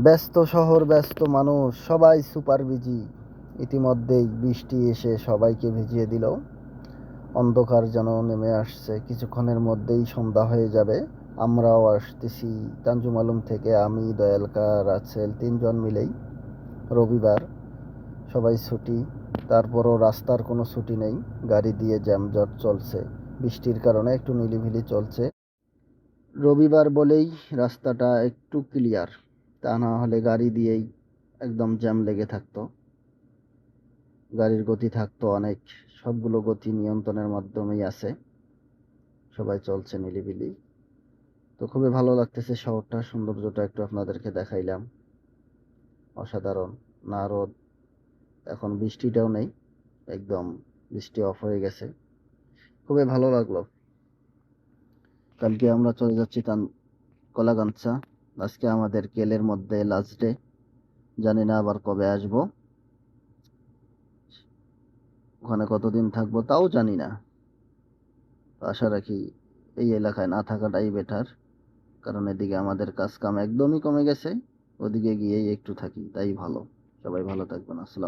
ব্যস্ত শহর, ব্যস্ত মানুষ, সবাই সুপার বিজি। ইতিমধ্যেই বৃষ্টি এসে সবাইকে ভিজিয়ে দিল। অন্ধকার যেন নেমে আসছে। কিছুক্ষণের মধ্যেই সন্ধ্যা হয়ে যাবে। আমরাও আসতেছি। তানজুম আলম থেকে আমি দয়ালকা রাসেল তিনজন মিলেই। রবিবার সবাই ছুটি। তারপরও রাস্তার কোনো ছুটি নেই। গাড়ি দিয়ে জ্যামজট চলছে। বৃষ্টির কারণে একটু নিলিভিলি চলছে। রবিবার বলেই রাস্তাটা একটু ক্লিয়ার। তা না হলে গাড়ি দিয়েই একদম জ্যাম লেগে থাকতো। গাড়ির গতি থাকতো অনেক, সবগুলো গতি নিয়ন্ত্রণের মাধ্যমেই আছে। সবাই চলছে নিলিবিলি তো খুবই ভালো লাগতেছে শহরটা সৌন্দর্যটা একটু আপনাদেরকে দেখাইলাম। অসাধারণ, না রোদ, এখন বৃষ্টিটাও নেই, একদম বৃষ্টি অফ হয়ে গেছে। খুবই ভালো লাগল। কালকে আমরা চলে যাচ্ছি তান কলাগাঞ্চা আজকে আমাদের কেলের মধ্যে লাস্ট ডে জানি না আবার কবে আসব। ওখানে কতদিন থাকব তাও জানি না। আশা রাখি এই এলাকায় না থাকাটাই বেটার কারণ এদিকে আমাদের কাজ কাম একদমই কমে গেছে। ওদিকে গিয়েই একটু থাকি, তাই ভালো। সবাই ভালো থাকবেন। আসসালাম